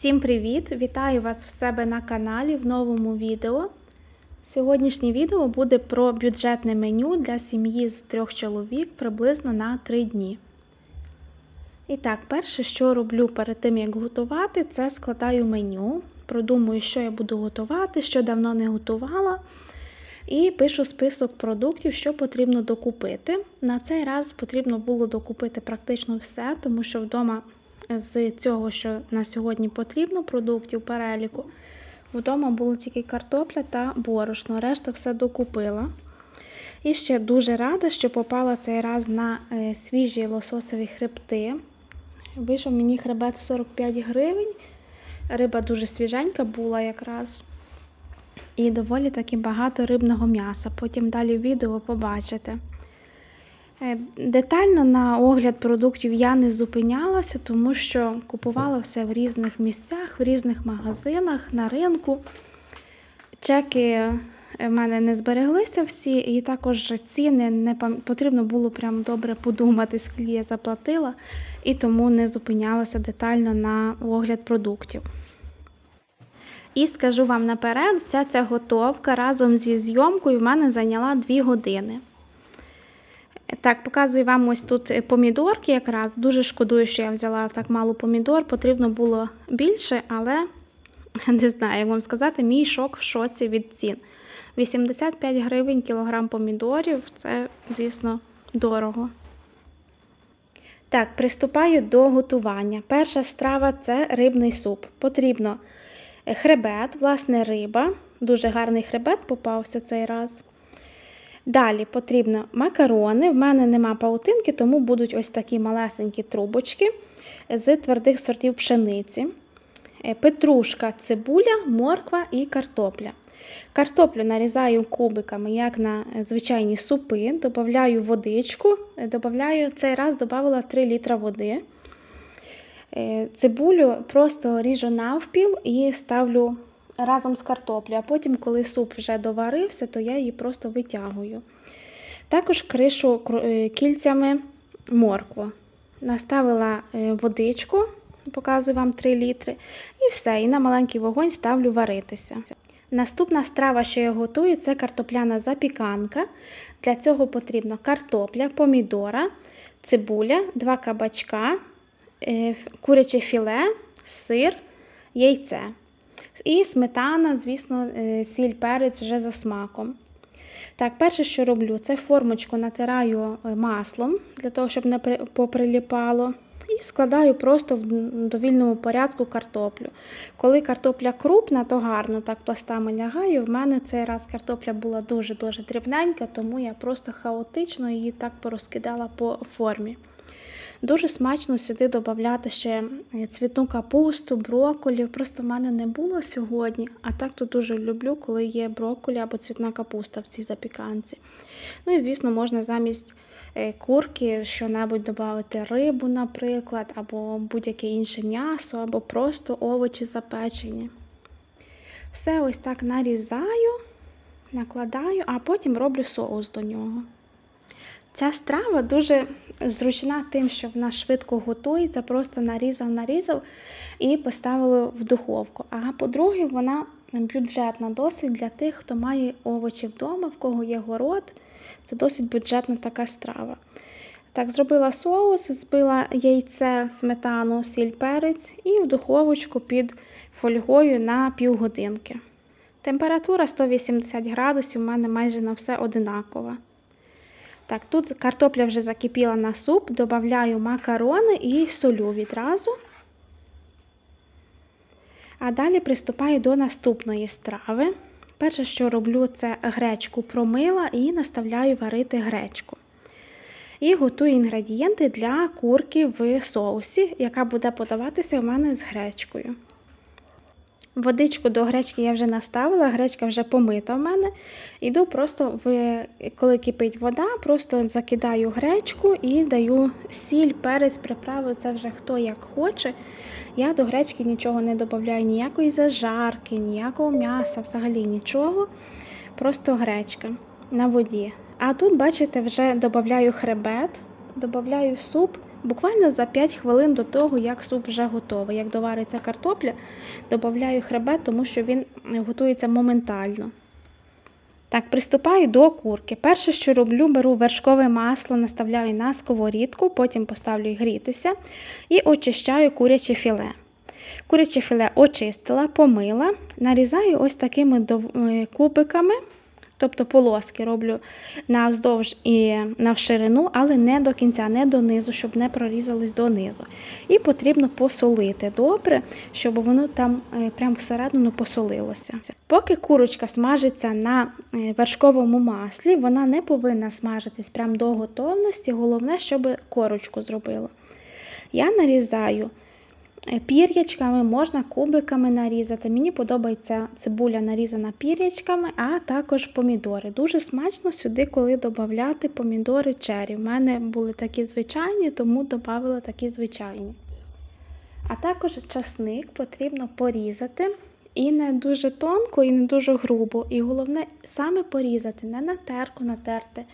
Всім привіт! Вітаю вас в себе на каналі в новому відео. Сьогоднішнє відео буде про бюджетне меню для сім'ї з трьох чоловік приблизно на 3 дні. І так, перше, що роблю перед тим, як готувати, це складаю меню, продумую, що я буду готувати, що давно не готувала. І пишу список продуктів, що потрібно докупити. На цей раз потрібно було докупити практично все, тому що вдома з цього, що на сьогодні потрібно, продуктів переліку, вдома було тільки картопля та борошно, решта все докупила. І ще дуже рада, що попала цей раз на е, свіжі лососові хребти. Вийшов мені хребет 45 гривень. Риба дуже свіженька була якраз. І доволі таки багато рибного м'яса. Потім далі в відео побачите. Е, Детально на огляд продуктів я не зупинялася, тому що купувала все в різних місцях, в різних магазинах, на ринку. Чеки в мене не збереглися всі, і також ціни не потрібно було прям добре подумати, скільки я заплатила, і тому не зупинялася детально на огляд продуктів. І скажу вам наперед, вся ця готовка разом зі зйомкою в мене зайняла 2 години. Так, показую вам ось тут помідорки якраз. Дуже шкодую, що я взяла так мало помідор. Потрібно було більше, але не знаю, як вам сказати, мій шок в шоці від цін. 85 гривень кілограм помідорів це, звісно, дорого. Так, приступаю до готування. Перша страва це рибний суп. Потрібно хребет, власне, риба. Дуже гарний хребет попався цей раз. Далі потрібно макарони. В мене нема паутинки, тому будуть ось такі малесенькі трубочки з твердих сортів пшениці. Е, Петрушка, цибуля, морква і картопля. Картоплю нарізаю кубиками, як на звичайні супи, додаю водичку, Е, добавляю, цей раз додала 3 літра води. Е, Цибулю просто ріжу навпіл і ставлю разом з картоплею, а потім, коли суп вже доварився, то я її просто витягую. Також кришу е, кільцями моркву. Наставила е, водичку, показую вам 3 літри, і все. І на маленький вогонь ставлю варитися. Наступна страва, що я готую, це картопляна запіканка. Для цього потрібно картопля, помідора, цибуля, два кабачка, е, куряче філе, сир, яйце. І сметана, звісно, е, сіль, перець вже за смаком. Так, перше, що роблю, це формочку натираю е, маслом, для того, щоб не поприліпало. І складаю просто в довільному порядку картоплю. Коли картопля крупна, то гарно так пластами лягає. В мене цей раз картопля була дуже-дуже дрібненька, тому я просто хаотично її так порозкидала по формі. Дуже смачно сюди додати ще е, цвітну капусту, брокколі. Просто в мене не було сьогодні, а так то дуже люблю, коли є брокколі або цвітна капуста в цій запіканці. Ну і, звісно, можна замість е, курки що-небудь додати рибу, наприклад, або будь-яке інше м'ясо, або просто овочі запечені. Все ось так нарізаю, накладаю, а потім роблю соус до нього. Ця страва дуже зручна тим, що вона швидко готується, просто нарізав, нарізав і поставили в духовку. А по-друге, вона бюджетна досить для тих, хто має овочі вдома, в кого є город. Це досить бюджетна така страва. Так, зробила соус, збила яйце, сметану, сіль, перець і в духовочку під фольгою на півгодинки. Температура 180 градусів, у мене майже на все одинакова. Так, тут картопля вже закипіла на суп, додаю макарони і солю відразу. А далі приступаю до наступної страви. Перше, що роблю, це гречку промила і наставляю варити гречку. І готую інгредієнти для курки в соусі, яка буде подаватися у мене з гречкою. Водичку до гречки я вже наставила, гречка вже помита в мене. Іду просто, в, коли кипить вода, просто закидаю гречку і даю сіль, перець, приправи, це вже хто як хоче. Я до гречки нічого не додаю, ніякої зажарки, ніякого м'яса, взагалі нічого. Просто гречка на воді. А тут, бачите, вже додаю хребет, додаю суп, Буквально за 5 хвилин до того, як суп вже готовий. Як довариться картопля, додаю хребет, тому що він готується моментально. Так, приступаю до курки. Перше, що роблю, беру вершкове масло, наставляю на сковорідку, потім поставлю грітися і очищаю куряче філе. Куряче філе очистила, помила, нарізаю ось такими е, кубиками, тобто полоски роблю навздовж і навширину, але не до кінця, не донизу, щоб не прорізалось донизу. І потрібно посолити добре, щоб воно там е, прямо всередину посолилося. Поки курочка смажиться на е, вершковому маслі, вона не повинна смажитись прямо до готовності. Головне, щоб корочку зробила. Я нарізаю пір'ячками, можна кубиками нарізати. Мені подобається цибуля нарізана пір'ячками, а також помідори. Дуже смачно сюди, коли додати помідори чері. У мене були такі звичайні, тому додала такі звичайні. А також часник потрібно порізати. І не дуже тонко, і не дуже грубо. І головне саме порізати, не на терку натерти,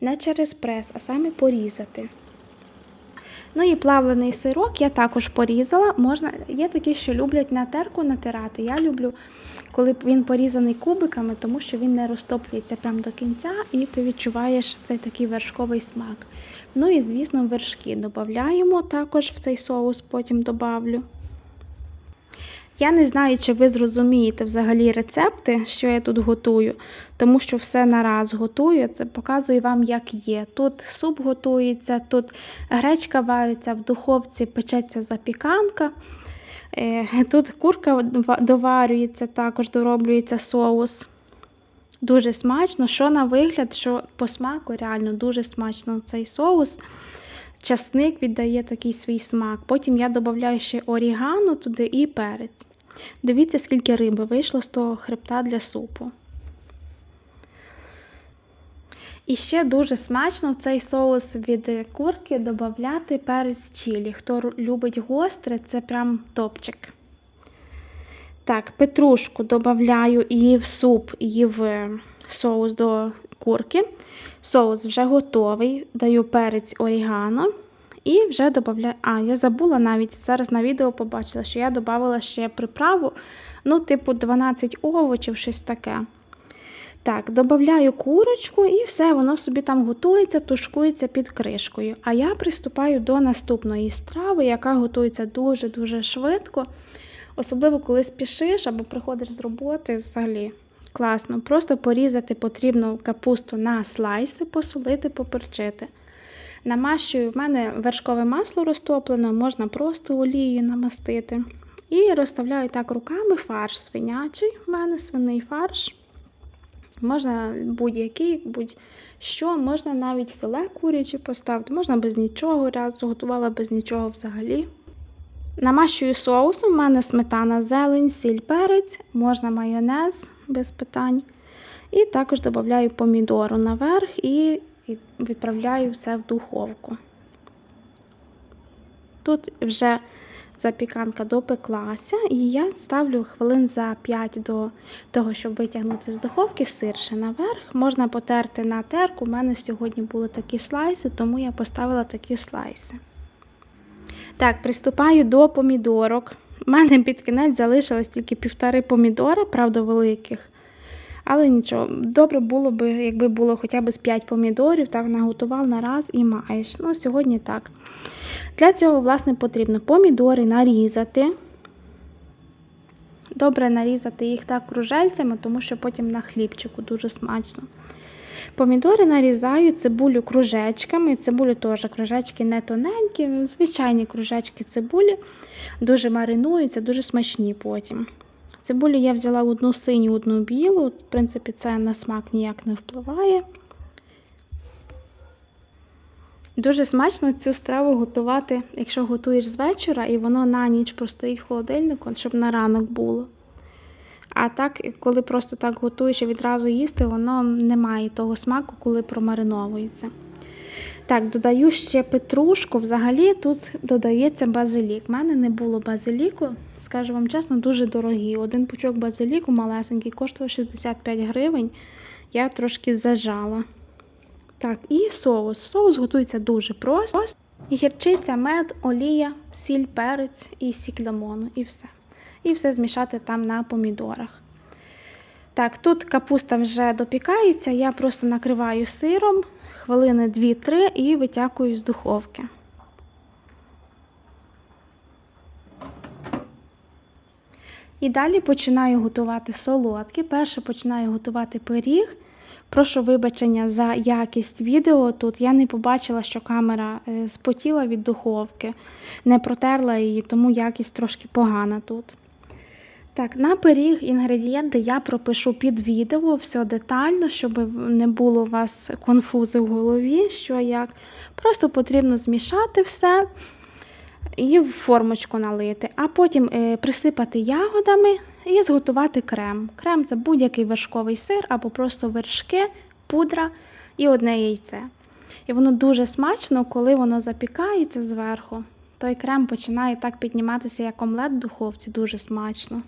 не через прес, а саме порізати. Ну і плавлений сирок я також порізала. Можна, Є такі, що люблять на терку натирати. Я люблю, коли він порізаний кубиками, тому що він не розтоплюється прямо до кінця, і ти відчуваєш цей такий вершковий смак. Ну і, звісно, вершки додаємо також в цей соус, потім добавлю. Я не знаю, чи ви зрозумієте взагалі рецепти, що я тут готую, тому що все нараз готую. Це показую вам, як є. Тут суп готується, тут гречка вариться, в духовці печеться запіканка. Е, Тут курка доварюється, також дороблюється соус. Дуже смачно, що на вигляд, що по смаку, реально дуже смачно цей соус. Часник віддає такий свій смак. Потім я додаю ще орігано туди і перець. Дивіться, скільки риби вийшло з того хребта для супу. І ще дуже смачно в цей соус від курки додати перець чилі. Хто любить гостре, це прям топчик. Так, петрушку додаю і в суп, і в соус до курки. Соус вже готовий. Даю перець орігано. І вже додаю. А, я забула навіть зараз на відео побачила, що я додавала ще приправу, ну, типу, 12 овочів, щось таке. Так, додаю курочку і все, воно собі там готується, тушкується під кришкою. А я приступаю до наступної страви, яка готується дуже-дуже швидко. Особливо, коли спішиш або приходиш з роботи, взагалі класно. Просто порізати потрібно капусту на слайси, посолити, поперчити. Намащую, в мене вершкове масло розтоплено, можна просто олією намастити. І розставляю так руками фарш свинячий. У мене свиний фарш. Можна будь-який, будь-що, можна навіть філе куряче поставити, можна без нічого, раз готувала без нічого взагалі. Намащую соусом, у мене сметана, зелень, сіль, перець, можна майонез без питань. І також додаю помідору наверх і відправляю все в духовку. Тут вже запіканка допеклася, і я ставлю хвилин за 5 до того, щоб витягнути з духовки сир ще наверх. Можна потерти на терку. У мене сьогодні були такі слайси, тому я поставила такі слайси. Так, приступаю до помідорок. У мене під кінець залишилось тільки півтори помідори, правда, великих. Але нічого, добре було б, якби було хоча б з 5 помідорів, так наготував на раз і маєш. Ну, сьогодні так. Для цього, власне, потрібно помідори нарізати. Добре нарізати їх так кружельцями, тому що потім на хлібчику дуже смачно. Помідори нарізаю цибулю кружечками. Цибулю теж кружечки не тоненькі, звичайні кружечки цибулі. Дуже маринуються, дуже смачні потім. Цибулю я взяла одну синю, одну білу. В принципі, це на смак ніяк не впливає. Дуже смачно цю страву готувати, якщо готуєш з вечора, і воно на ніч простоїть в холодильнику, щоб на ранок було. А так, коли просто так готуєш і відразу їсти, воно не має того смаку, коли промариновується. Так, додаю ще петрушку. Взагалі тут додається базилік. У мене не було базиліку, скажу вам чесно, дуже дорогий. Один пучок базиліку малесенький коштував 65 гривень. Я трошки зажала. Так, і соус. Соус готується дуже просто. Гірчиця, мед, олія, сіль, перець і сік лимону, і все. І все змішати там на помідорах. Так, тут капуста вже допікається, я просто накриваю сиром хвилини 2-3 і витякую з духовки. І далі починаю готувати солодкі. Перше починаю готувати пиріг. Прошу вибачення за якість відео. Тут я не побачила, що камера е, спотіла від духовки, не протерла її, тому якість трошки погана тут. Так, на пиріг інгредієнти я пропишу під відео все детально, щоб не було у вас конфузи в голові, що як. Просто потрібно змішати все і в формочку налити, а потім е, присипати ягодами і зготувати крем. Крем це будь-який вершковий сир або просто вершки, пудра і одне яйце. І воно дуже смачно, коли воно запікається зверху. Той крем починає так підніматися, як омлет в духовці, дуже смачно.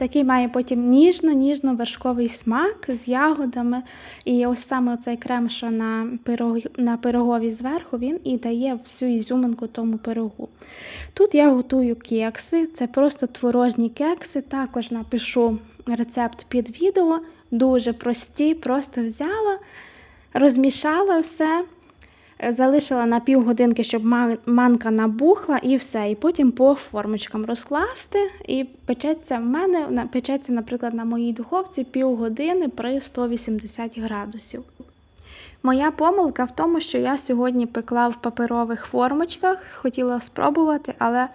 Такий має потім ніжно-ніжно вершковий смак з ягодами. І ось саме цей крем, що на, пирог, на пирогові зверху, він і дає всю ізюминку тому пирогу. Тут я готую кекси, це просто творожні кекси. Також напишу рецепт під відео. Дуже прості, просто взяла, розмішала все. Залишила на півгодинки, щоб манка набухла і все. І потім по формочкам розкласти. І печеться в мене, печеться, наприклад, на моїй духовці півгодини при 180 градусів. Моя помилка в тому, що я сьогодні пекла в паперових формочках, хотіла спробувати, але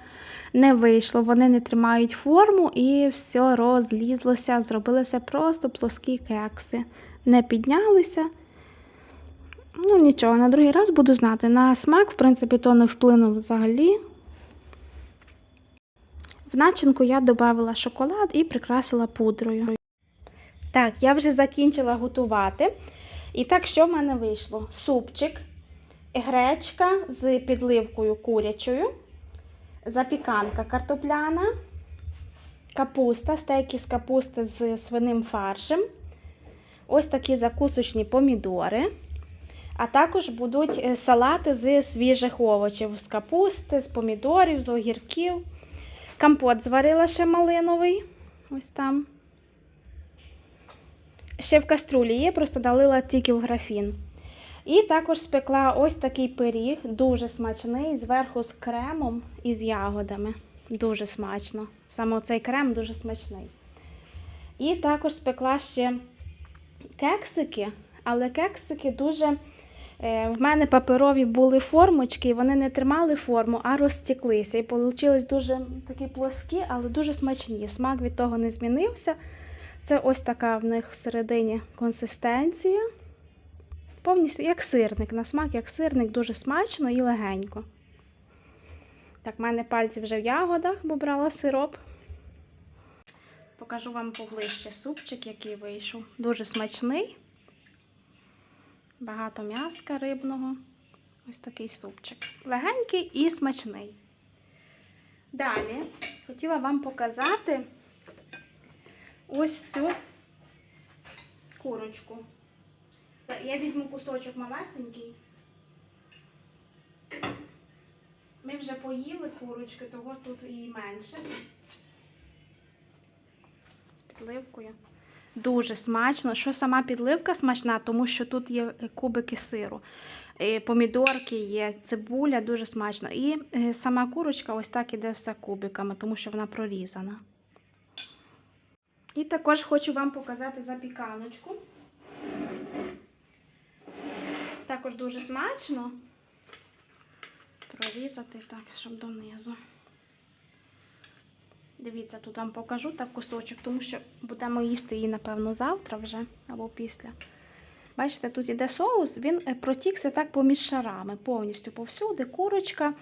не вийшло. Вони не тримають форму і все розлізлося, зробилися просто плоскі кекси. Не піднялися. Ну, нічого, на другий раз буду знати. На смак, в принципі, то не вплинув взагалі. В начинку я додала шоколад і прикрасила пудрою. Так, я вже закінчила готувати. І так, що в мене вийшло? Супчик, гречка з підливкою курячою, запіканка картопляна, капуста, стейки з капусти з свиним фаршем. Ось такі закусочні помідори. А також будуть е, салати з свіжих овочів, з капусти, з помідорів, з огірків. Компот зварила ще малиновий. Ось там. Ще в каструлі є, просто долила тільки в графін. І також спекла ось такий пиріг, дуже смачний, зверху з кремом і з ягодами. Дуже смачно. Саме цей крем дуже смачний. І також спекла ще кексики, але кексики дуже. Е, в мене паперові були формочки, і вони не тримали форму, а розтеклися. І вийшли дуже такі плоскі, але дуже смачні. Смак від того не змінився. Це ось така в них всередині консистенція. Повністю як сирник. На смак, як сирник, дуже смачно і легенько. Так, в мене пальці вже в ягодах, бо брала сироп. Покажу вам поближче супчик, який вийшов. Дуже смачний. Багато м'яска рибного. Ось такий супчик. Легенький і смачний. Далі хотіла вам показати ось цю курочку. Я візьму кусочок малесенький. Ми вже поїли курочки, того тут і менше. З підливкою. Дуже смачно. Що сама підливка смачна, тому що тут є кубики сиру, помідорки є, цибуля дуже смачно. І е, сама курочка ось так іде все кубиками, тому що вона прорізана. І також хочу вам показати запіканочку. Також дуже смачно прорізати так, щоб донизу. Дивіться, тут вам покажу так кусочок, тому що будемо їсти її, напевно, завтра вже або після. Бачите, тут іде соус, він е, протікся так поміж шарами, повністю повсюди. Курочка,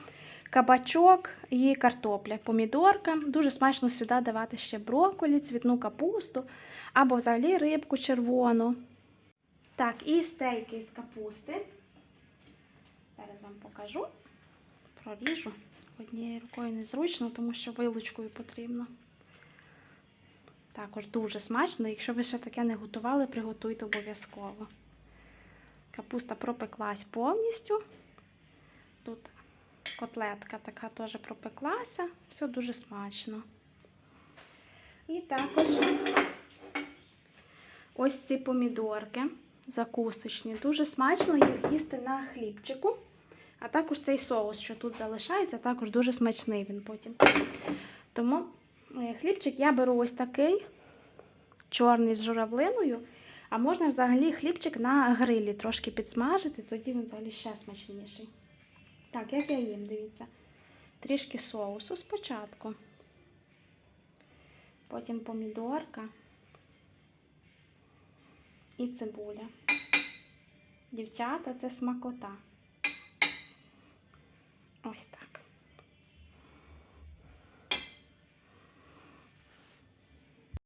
кабачок і картопля, помідорка. Дуже смачно сюди давати ще брокколі, цвітну капусту або взагалі рибку червону. Так, і стейки з капусти. Зараз вам покажу, проріжу. Однією рукою незручно, тому що вилучкою потрібно. Також дуже смачно. Якщо ви ще таке не готували, приготуйте обов'язково. Капуста пропеклась повністю. Тут котлетка така теж пропеклася, все дуже смачно. І також ось ці помідорки закусочні. Дуже смачно їх їсти на хлібчику. А також цей соус, що тут залишається, також дуже смачний він потім. Тому е, хлібчик я беру ось такий чорний з журавлиною. А можна взагалі хлібчик на грилі трошки підсмажити, тоді він взагалі ще смачніший. Так, як я їм, дивіться. Трішки соусу спочатку. Потім помідорка і цибуля. Дівчата, це смакота. Ось так.